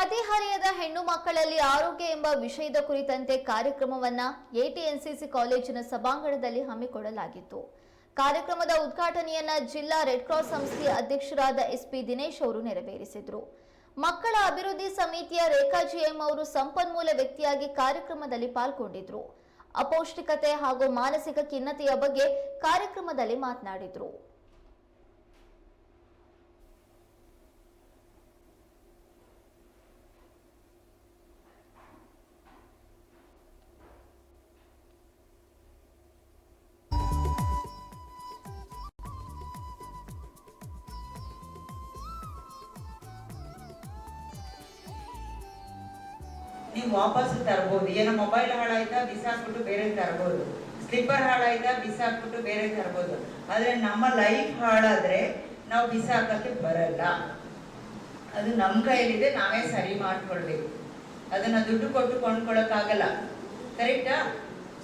ಹದಿಹರೆಯದ ಹೆಣ್ಣು ಮಕ್ಕಳಲ್ಲಿ ಆರೋಗ್ಯ ಎಂಬ ವಿಷಯದ ಕುರಿತಂತೆ ಕಾರ್ಯಕ್ರಮವನ್ನ ಎಟಿಎನ್ಸಿಸಿ ಕಾಲೇಜಿನ ಸಭಾಂಗಣದಲ್ಲಿ ಹಮ್ಮಿಕೊಳ್ಳಲಾಗಿತ್ತು. ಕಾರ್ಯಕ್ರಮದ ಉದ್ಘಾಟನೆಯನ್ನ ಜಿಲ್ಲಾ ರೆಡ್ ಕ್ರಾಸ್ ಸಂಸ್ಥೆಯ ಅಧ್ಯಕ್ಷರಾದ ಎಸ್ಪಿ ದಿನೇಶ್ ಅವರು ನೆರವೇರಿಸಿದ್ರು. ಮಕ್ಕಳ ಅಭಿವೃದ್ಧಿ ಸಮಿತಿಯ ರೇಖಾ ಜಿಎಂ ಅವರು ಸಂಪನ್ಮೂಲ ವ್ಯಕ್ತಿಯಾಗಿ ಕಾರ್ಯಕ್ರಮದಲ್ಲಿ ಪಾಲ್ಗೊಂಡಿದ್ರು. ಅಪೌಷ್ಟಿಕತೆ ಹಾಗೂ ಮಾನಸಿಕ ಖಿನ್ನತೆಯ ಬಗ್ಗೆ ಕಾರ್ಯಕ್ರಮದಲ್ಲಿ ಮಾತನಾಡಿದ್ರು. ನೀವು ವಾಪಸ್ ತರ್ಬೋದು. ಏನೋ ಮೊಬೈಲ್ ಹಾಳಾಯ್ತಾ, ಬಿಸಾಕ್ಬಿಟ್ಟು ಬೇರೆ ತರಬಹುದು ಸ್ಲಿಪ್ಪರ್ ಹಾಳಾಯ್ತಾ, ಬಿಸಾಕ್ಬಿಟ್ಟು ಬೇರೆ ತರಬಹುದು ಆದ್ರೆ ನಮ್ಮ ಲೈಫ್ ಹಾಳಾದ್ರೆ ನಾವು ಬಿಸಾಕಕ್ಕೆ ಬರಲ್ಲ. ಅದು ನಮ್ಮ ಕೈಯಲ್ಲಿದೆ, ನಾವೇ ಸರಿ ಮಾಡ್ಕೊಳ್ಬೇಕು. ಅದನ್ನ ದುಡ್ಡು ಕೊಟ್ಟು ಕೊಂಡ್ಕೊಳ್ಳೋಕ್ಕಾಗಲ್ಲ ಕರೆಕ್ಟಾ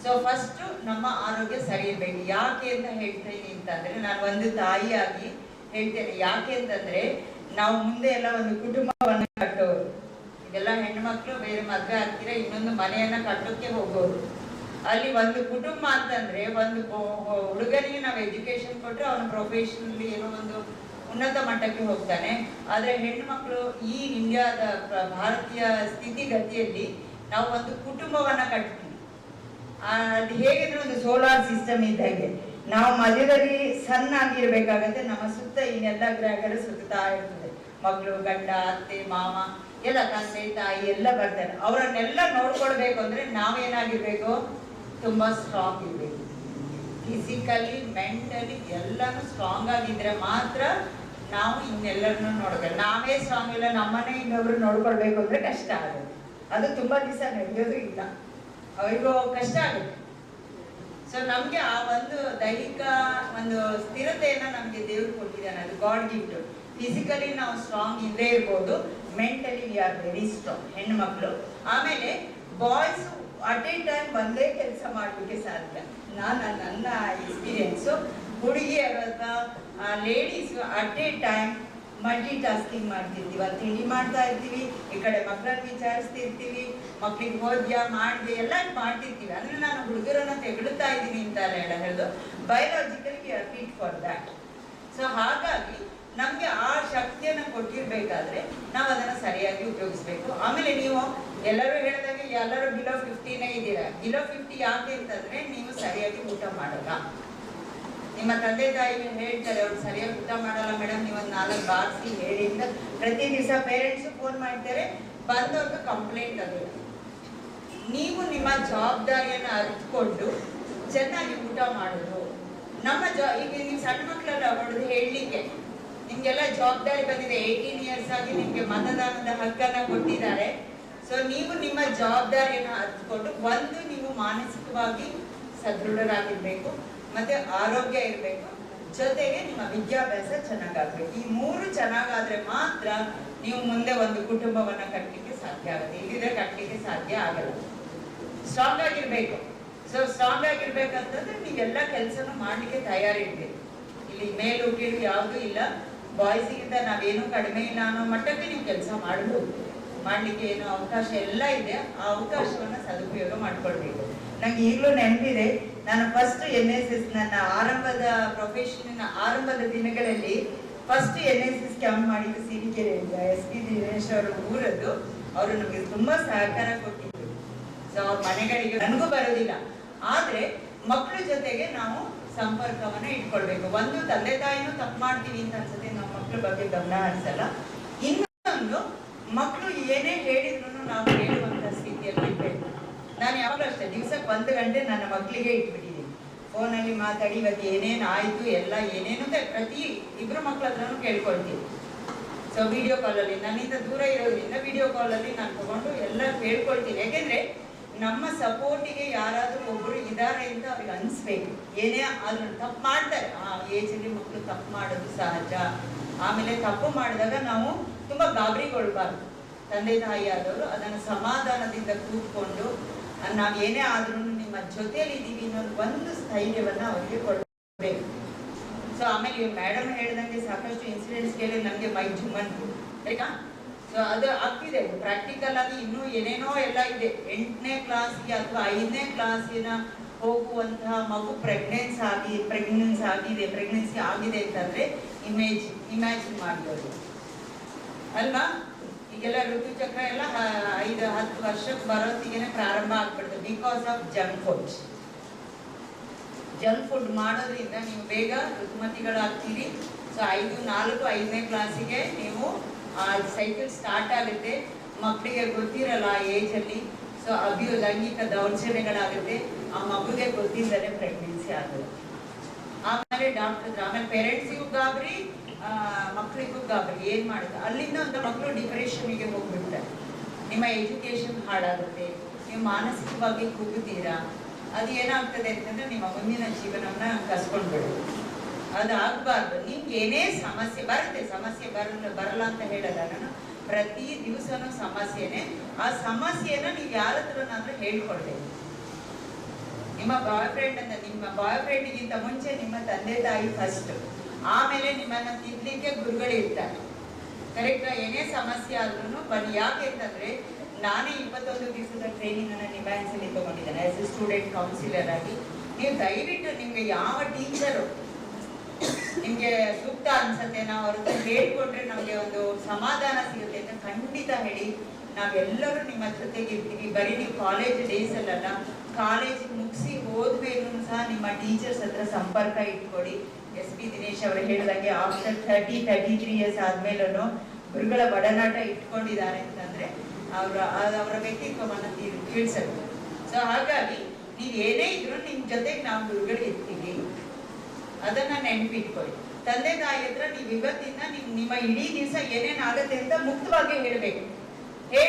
ಸೊ ಫಸ್ಟ್ ನಮ್ಮ ಆರೋಗ್ಯ ಸರಿ ಇರ್ಬೇಕು. ಯಾಕೆ ಅಂತ ಹೇಳ್ತೀನಿ ಅಂತಂದ್ರೆ, ನಾನು ಒಂದು ತಾಯಿಯಾಗಿ ಹೇಳ್ತೇನೆ. ಯಾಕೆ ಅಂತಂದ್ರೆ, ನಾವು ಮುಂದೆ ಎಲ್ಲ ಒಂದು ಕುಟುಂಬವನ್ನು ಹೆಣ್ಮಕ್ಳು, ಬೇರೆ ಮದ್ವೆ ಆಗ್ತೀರ, ಇನ್ನೊಂದು ಮನೆಯನ್ನ ಕಟ್ಟೋಕೆ ಹೋಗೋರು. ಅಲ್ಲಿ ಒಂದು ಕುಟುಂಬ ಅಂತಂದ್ರೆ, ಒಂದು ಹುಡುಗನಿಗೆ ನಾವು ಎಜುಕೇಶನ್ ಕೊಟ್ಟರೆ ಅವನು ಪ್ರೊಫೆಷನಲಿ ಏನೋ ಒಂದು ಉನ್ನತ ಮಟ್ಟಕ್ಕೆ ಹೋಗ್ತಾನೆ. ಆದರೆ ಹೆಣ್ಮಕ್ಳು ಈ ಇಂಡಿಯಾದ ಭಾರತೀಯ ಸ್ಥಿತಿಗತಿಯಲ್ಲಿ ನಾವು ಒಂದು ಕುಟುಂಬವನ್ನ ಕಟ್ತೀವಿ. ಅದು ಹೇಗಿದ್ರೆ ಒಂದು ಸೋಲಾರ್ ಸಿಸ್ಟಮ್ ಇದ್ದಾಗೆ. ನಾವು ಮಧ್ಯದಲ್ಲಿ ಸಣ್ಣ ಆಗಿರ್ಬೇಕಾಗತ್ತೆ, ನಮ್ಮ ಸುತ್ತ ಇನ್ನೆಲ್ಲ ಗ್ರಹಗಳು ಸುತ್ತಾ ಇರ್ತದೆ. ಮಗಳು ಗಂಡ, ಅತ್ತೆ, ಮಾಮ ಎಲ್ಲ ತಂದೆ ತಾಯಿ ಎಲ್ಲ ಬರ್ತಾರೆ. ಅವರನ್ನೆಲ್ಲ ನೋಡ್ಕೊಳ್ಬೇಕು ಅಂದ್ರೆ ನಾವೇನಾಗಿರ್ಬೇಕು? ತುಂಬಾ ಸ್ಟ್ರಾಂಗ್ ಇರ್ಬೇಕು. ಫಿಸಿಕಲಿ ಮೆಂಟಲಿ ಎಲ್ಲಾನು ಸ್ಟ್ರಾಂಗ್ ಆಗಿದ್ರೆ ಮಾತ್ರ ನಾವು ಇನ್ನೆಲ್ಲರನ್ನು ನೋಡ್ಬೇಕು. ನಾವೇ ಸ್ಟ್ರಾಂಗ್ ಇಲ್ಲ ನಮ್ಮನ್ನೇ ಇನ್ನೊಬ್ರು ನೋಡ್ಕೊಳ್ಬೇಕು ಅಂದ್ರೆ ಕಷ್ಟ ಆಗುತ್ತೆ. ಅದು ತುಂಬಾ ದಿವಸ ನಡೆಯೋದು ಇಲ್ಲ. ಅವರಿಗೂ ಕಷ್ಟ ಆಗುತ್ತೆ. ಸೊ ನಮಗೆ ಆ ಒಂದು ದೈಹಿಕ ಒಂದು ಸ್ಥಿರತೆಯನ್ನು ನಮಗೆ ದೇವರು ಕೊಟ್ಟಿದ್ದಾನೆ ಅದು ಗಾಡ್ ಗಿಫ್ಟ್ ಫಿಸಿಕಲಿ ನಾವು ಸ್ಟ್ರಾಂಗ್ ಇಲ್ಲೇ ಇರ್ಬೋದು. Mentally we are very strong ಹೆಣ್ಮಕ್ಳು. ಆಮೇಲೆ ಬಾಯ್ಸ್ ಅಟ್ ಎ ಟೈಮ್ ಒಂದೇ ಕೆಲಸ ಮಾಡ್ಲಿಕ್ಕೆ ಸಾಧ್ಯ. ನಾನು ನನ್ನ ಎಕ್ಸ್ಪೀರಿಯನ್ಸು ಹುಡುಗಿಯರು ladies at a time multitasking ಮಾಡ್ತಿರ್ತೀವಿ ತಿಂಡಿ ಮಾಡ್ತಾ ಇರ್ತೀವಿ, ಈ ಕಡೆ ಮಕ್ಕಳನ್ನ ವಿಚಾರಿಸ್ತಿರ್ತೀವಿ ಮಕ್ಕಳಿಗೆ ಹೋದ್ಯ ಮಾಡಿದೆ, ಎಲ್ಲ ಮಾಡ್ತಿರ್ತೀವಿ. ಅಂದ್ರೆ ನಾನು ಹುಡುಗರನ್ನ ತೆಗಳುತ್ತಾ ಇದ್ದೀನಿ ಅಂತ ಹೇಳ ಹೇಳೋದು biologically we are fit for that so ಹಾಗಾಗಿ ನಮ್ಗೆ ಆ ಶಕ್ತಿಯನ್ನ ಕೊಟ್ಟಿರ್ಬೇಕಾದ್ರೆ ನಾವು ಅದನ್ನ ಸರಿಯಾಗಿ ಉಪಯೋಗಿಸ್ಬೇಕು. ಆಮೇಲೆ ನೀವು ಎಲ್ಲರೂ ಹೇಳಿದಾಗ ಎಲ್ಲರೂ ಬಿಲೋ ಫಿಫ್ಟಿನೇ ಇದ್ದೀರಾ? ಬಿಲೋ ಫಿಫ್ಟಿ ಯಾಕೆ ಅಂತಂದ್ರೆ ನೀವು ಸರಿಯಾಗಿ ಊಟ ಮಾಡಲ್ಲ. ನಿಮ್ಮ ತಂದೆ ತಾಯಿಗೆ ಹೇಳ್ತಾರೆ, ಅವ್ರು ಸರಿಯಾಗಿ ಊಟ ಮಾಡಲ್ಲ ಮೇಡಮ್ ನೀವು ಒಂದು ನಾಲ್ಕು ಬಾಕ್ಸಿ ಹೇಳಿ ಅಂತ ಪ್ರತಿ ದಿವಸ ಪೇರೆಂಟ್ಸ್ ಫೋನ್ ಮಾಡ್ತಾರೆ, ಬಂದವ್ರಿಗೆ ಕಂಪ್ಲೇಂಟ್ ಅದು. ನೀವು ನಿಮ್ಮ ಜವಾಬ್ದಾರಿಯನ್ನು ಅರಿತುಕೊಂಡು ಚೆನ್ನಾಗಿ ಊಟ ಮಾಡೋದು. ನಮ್ಮ ಜಾ, ಈಗ ನೀವು ಸಣ್ಣ ಮಕ್ಕಳೆಲ್ಲ ಹೊಡೆದು ಹೇಳಲಿಕ್ಕೆ. ನಿಮಗೆಲ್ಲ ಜವಾಬ್ದಾರಿ ಬಂದಿದೆ ಏಯ್ಟೀನ್ ಇಯರ್ಸ್ ಆಗಿ ನಿಮಗೆ ಮತದಾನದ ಹಕ್ಕನ್ನು ಕೊಟ್ಟಿದ್ದಾರೆ. ಸೊ ನೀವು ನಿಮ್ಮ ಜವಾಬ್ದಾರಿಯನ್ನು ಅರಿತುಕೊಂಡು, ಒಂದು, ನೀವು ಮಾನಸಿಕವಾಗಿ ಸದೃಢರಾಗಿರ್ಬೇಕು. ಮತ್ತೆ ಆರೋಗ್ಯ ಇರಬೇಕು. ಜೊತೆಗೆ ನಿಮ್ಮ ವಿದ್ಯಾಭ್ಯಾಸ ಚೆನ್ನಾಗಾಗ್ಬೇಕು. ಈ ಮೂರು ಚೆನ್ನಾಗಾದ್ರೆ ಮಾತ್ರ ನೀವು ಮುಂದೆ ಒಂದು ಕುಟುಂಬವನ್ನ ಕಟ್ಟಲಿಕ್ಕೆ ಸಾಧ್ಯ ಆಗುತ್ತೆ. ಇಲ್ಲಿದ್ರೆ ಕಟ್ಟಲಿಕ್ಕೆ ಸಾಧ್ಯ ಆಗಲ್ಲ. ಸ್ಟ್ರಾಂಗ್ ಆಗಿರ್ಬೇಕು. ಸೊ ಸ್ಟ್ರಾಂಗ್ ಆಗಿರ್ಬೇಕಂತಂದ್ರೆ ನೀವೆಲ್ಲ ಕೆಲಸನೂ ಮಾಡ್ಲಿಕ್ಕೆ ತಯಾರಿರ್ಬೇಕು. ಇಲ್ಲಿ ಮೇಲು, ಕೀಳು ಯಾವುದೂ ಇಲ್ಲ. ಬಾಯ್ಸಿಗಿಂತ ನಾವೇನು ಕಡಿಮೆ ಇಲ್ಲ ಅನ್ನೋ ಮಟ್ಟಕ್ಕೆ ನೀವು ಕೆಲಸ ಮಾಡಬಹುದು ಮಾಡ್ಲಿಕ್ಕೆ ಏನೋ ಅವಕಾಶ ಎಲ್ಲ ಇದೆ. ಆ ಅವಕಾಶವನ್ನ ಸದುಪಯೋಗ ಮಾಡ್ಕೊಳ್ಬೇಕು. ನಂಗೆ ಈಗಲೂ ನೆನಪಿದೆ. ನಾನು ಫಸ್ಟ್ ಎನ್ ಎಸ್ ಎಸ್ ನನ್ನ ಆರಂಭದ ಪ್ರೊಫೆಷನ್ ಆರಂಭದ ದಿನಗಳಲ್ಲಿ first N S S camp ಮಾಡಿದ್ದು ಸಿರಿಗೆರೆಯಿಂದ ಎಸ್ ಪಿ ದಿನೇಶ್ ಅವರ ಊರದ್ದು. ಅವರು ನಮಗೆ ತುಂಬಾ ಸಹಕಾರ ಕೊಟ್ಟಿದ್ರು. ಸೊ ಅವ್ರ ಮನೆಗಳಿಗೆ ನನಗೂ ಬರೋದಿಲ್ಲ. ಆದ್ರೆ ಮಕ್ಕಳ ಜೊತೆಗೆ ನಾವು ಸಂಪರ್ಕವನ್ನ ಇಟ್ಕೊಳ್ಬೇಕು. ಒಂದು ತಂದೆ ತಾಯಿನೂ ತಪ್ಪು ಮಾಡ್ತೀವಿ ಅಂತ ಅನ್ಸುತ್ತೆ. ನಮ್ಮ ಮಕ್ಕಳ ಬಗ್ಗೆ ಗಮನ ಹರಿಸಲ್ಲ. ಇನ್ನೊಂದು ಮಕ್ಕಳು ಏನೇ ಹೇಳಿದ್ರು ನಾವು ಹೇಳುವಂತ ಸ್ಥಿತಿಯಲ್ಲಿ ನಾನು ಯಾವಾಗಲೂ ಅಷ್ಟೇ, ದಿವ್ಸಕ್ಕೆ ಒಂದು ಗಂಟೆ ನನ್ನ ಮಕ್ಕಳಿಗೆ ಇಟ್ಬಿಟ್ಟಿದ್ದೀನಿ. ಫೋನಲ್ಲಿ ಮಾತಾಡಿ ಇವತ್ತು ಏನೇನು ಆಯಿತು, ಎಲ್ಲ ಏನೇನು ಅಂತ ಪ್ರತಿ ಇಬ್ಬರು ಮಕ್ಕಳ ಹತ್ರನೂ ಕೇಳ್ಕೊಳ್ತೀನಿ. ಸೊ ವಿಡಿಯೋ ಕಾಲಲ್ಲಿ ನನ್ನಿಂದ ದೂರ ಇರೋದ್ರಿಂದ ವಿಡಿಯೋ ಕಾಲಲ್ಲಿ ನಾನು ತಗೊಂಡು ಎಲ್ಲ ಕೇಳ್ಕೊಳ್ತೀನಿ. ಯಾಕೆಂದರೆ ನಮ್ಮ ಸಪೋರ್ಟಿಗೆ ಯಾರಾದರೂ ಒಬ್ಬರು ಇದ್ದಾರೆ ಅಂತ ಅವ್ರಿಗೆ ಅನಿಸ್ಬೇಕು. ಏನೇ ಆದ್ರೂ ತಪ್ಪು ಮಾಡ್ತಾರೆ. ಆ ಏಜಲ್ಲಿ ಮಕ್ಕಳು ತಪ್ಪು ಮಾಡೋದು ಸಹಜ. ಆಮೇಲೆ ತಪ್ಪು ಮಾಡಿದಾಗ ನಾವು ತುಂಬ ಗಾಬರಿಗೊಳ್ಬಾರ್ದು. ತಂದೆ ತಾಯಿ ಆದವರು ಅದನ್ನು ಸಮಾಧಾನದಿಂದ ಕೂತ್ಕೊಂಡು ನಾವ್ ಏನೇ ಆದ್ರೂ ನಿಮ್ಮ ಜೊತೆಯಲ್ಲಿ ಇದೀವಿ ಅನ್ನೋದು ಒಂದು ಸ್ಥೈರ್ಯವನ್ನ ಅವರಿಗೆ ಕೊಡಬೇಕು. ಸೊ ಆಮೇಲೆ ಮೇಡಮ್ ಹೇಳ್ದಂಗೆ ಸಾಕಷ್ಟು ಇನ್ಸಿಡೆಂಟ್ಸ್ ಕೇಳಿ ನಮ್ಗೆ ಮೈ ಜುಮ್ಮನ್ ಆಯ್ತಾ? ಸೊ ಅದು ಆಗ್ತಿದೆ. ಪ್ರಾಕ್ಟಿಕಲ್ ಆಗಿ ಇನ್ನೂ ಏನೇನೋ ಎಲ್ಲ ಇದೆ. ಎಂಟನೇ ಕ್ಲಾಸ್ಗೆ ಅಥವಾ ಐದನೇ ಕ್ಲಾಸಿನ ಹೋಗುವಂತಹ ಮಗು ಪ್ರೆಗ್ನೆನ್ಸ್ ಆಗಿ ಪ್ರೆಗ್ನೆನ್ಸ್ ಆಗಿದೆ ಪ್ರೆಗ್ನೆನ್ಸಿ ಆಗಿದೆ ಅಂತಂದ್ರೆ ಇಮೇಜ್ ಇಮ್ಯಾಜಿನ್ ಮಾಡ್ಬೋದು. ಅಲ್ವಾ? ಈಗೆಲ್ಲ ಋತುಚಕ್ರ ಎಲ್ಲ ಐದು ಹತ್ತು ವರ್ಷಕ್ಕೆ ಬರೋತ್ತಿಗೆನೆ ಪ್ರಾರಂಭ ಆಗ್ಬಿಡ್ತು because of junk food junk food ಮಾಡೋದ್ರಿಂದ ನೀವು ಬೇಗ ಋತುಮತಿಗಳಾಗ್ತೀರಿ ಸೊ ಐದು ನಾಲ್ಕು ಐದನೇ ಕ್ಲಾಸಿಗೆ ನೀವು ಸೈಕಲ್ ಸ್ಟಾರ್ಟ್ ಆಗುತ್ತೆ. ಮಕ್ಕಳಿಗೆ ಗೊತ್ತಿರಲ್ಲ ಆ ಏಜಲ್ಲಿ ಸೊ ಅಭಿಯು ಲೈಂಗಿಕ ದೌರ್ಜನ್ಯಗಳಾಗುತ್ತೆ. ಆ ಮಗುಗೆ ಗೊತ್ತಿಲ್ಲದೆ ಪ್ರೆಗ್ನೆನ್ಸಿ ಆಗುತ್ತೆ. ಆಮೇಲೆ ಡಾಕ್ಟರ್ ಆಮೇಲೆ ಪೇರೆಂಟ್ಸಿಗೂ ಗಾಬರಿ ಆ, ಮಕ್ಕಳಿಗೂ ಗಾಬರಿ. ಏನ್ ಮಾಡುತ್ತೆ ಅಲ್ಲಿಂದ ಒಂದು ಮಕ್ಕಳು ಡಿಪ್ರೆಷನ್ಗೆ ಹೋಗ್ಬಿಡ್ತಾರೆ. ನಿಮ್ಮ ಎಜುಕೇಶನ್ ಹಾಳಾಗುತ್ತೆ, ನೀವು ಮಾನಸಿಕವಾಗಿ ಕುಗ್ಗುತ್ತೀರಾ ಅದು ಏನಾಗ್ತದೆ ಅಂತಂದ್ರೆ ನಿಮ್ಮ ಮುಂದಿನ ಜೀವನವನ್ನ ಕಸ್ಕೊಂಡ್ಬಿಡುತ್ತೆ. ಅದು ಆಗ್ಬಾರ್ದು ನಿಮ್ಗೆ ಏನೇ ಸಮಸ್ಯೆ ಬರುತ್ತೆ, ಸಮಸ್ಯೆ ಬರಲ್ಲ ಬರಲ್ಲ ಅಂತ ಹೇಳಲ್ಲ ನಾನು. ಪ್ರತಿ ದಿವಸನೂ ಸಮಸ್ಯೆನೆ. ಆ ಸಮಸ್ಯೆನ ನೀವು ಯಾರ ಹತ್ರನಾದ್ರೂ ಹೇಳ್ಕೊಳ್ಬೇಕು ನಿಮ್ಮ ಬಾಯ್ ಫ್ರೆಂಡ್ ಅಂತ ನಿಮ್ಮ ಬಾಯ್ ಫ್ರೆಂಡ್ಗಿಂತ ಮುಂಚೆ ನಿಮ್ಮ ತಂದೆ ತಾಯಿ ಫಸ್ಟ್ ಆಮೇಲೆ ನಿಮ್ಮನ್ನ ತಿನ್ಲಿಕ್ಕೆ ಗುರುಗಳು ಇರ್ತಾರೆ ಕರೆಕ್ಟ್ ಏನೇ ಸಮಸ್ಯೆ ಆದ್ರೂ ಬನ್ನಿ. ಯಾಕೆ ಅಂತಂದ್ರೆ, ನಾನೇ ಇಪ್ಪತ್ತೊಂದು ದಿವಸದ ಟ್ರೈನಿಂಗ್ ಅನ್ನ ನಿಭಾಯಿಸಲಿ ತಗೊಂಡಿದ್ದೇನೆ ಆಸ್ ಎ ಸ್ಟೂಡೆಂಟ್ ಕೌನ್ಸಿಲರ್ ಆಗಿ. ನೀವು ದಯವಿಟ್ಟು ನಿಮ್ಗೆ ಯಾವ ಟೀಚರು ನಿಮ್ಗೆ ಸೂಕ್ತ ಅನ್ಸತ್ತೆ ನಾವು ಅವ್ರ ಹತ್ರ ಹೇಳ್ಕೊಂಡ್ರೆ ನಮ್ಗೆ ಒಂದು ಸಮಾಧಾನ ಸಿಗುತ್ತೆ ಅಂತ ಖಂಡಿತ ಹೇಳಿ ನಾವೆಲ್ಲರೂ ನಿಮ್ಮ ಜೊತೆಗೆ ಇರ್ತೀವಿ. ಬರೀ ನೀವು ಕಾಲೇಜ್ ಡೇಸ್ ಅಲ್ಲಲ್ಲ ಕಾಲೇಜ್ ಟೀಚರ್ಸ್ ಹತ್ರ ಸಂಪರ್ಕ ಇಟ್ಕೊಡಿ. ಎಸ್ ಪಿ ದಿನೇಶ್ ಅವರು ಹೇಳಿದಾಗೆ after thirty thirty three years ಆದ್ಮೇಲೂ ಗುರುಗಳ ಒಡನಾಟ ಇಟ್ಕೊಂಡಿದ್ದಾರೆ ಅಂತಂದ್ರೆ ಅವರ ಅವರ ವ್ಯಕ್ತಿತ್ವವನ್ನು ತಿಳಿಸಬೇಕು ಸೊ ಹಾಗಾಗಿ ನೀವು ಏನೇ ಇದ್ರು ನಿಮ್ ಜೊತೆಗೆ ನಾವು ಗುರುಗಳು ಇರ್ತೀವಿ. ಅದನ್ನ ನೆನಪಿಟ್ಕೊಳ್ಳಿ ತಂದೆ ತಾಯಿ ಹತ್ರ ನೀವು ಇವತ್ತಿಂದ ನಿಮ್, ನಿಮ್ಮ ಇಡೀ ದಿವಸ ಏನೇನಾಗತ್ತೆ ಅಂತ ಮುಕ್ತವಾಗಿ ಹೇಳ್ಬೇಕು.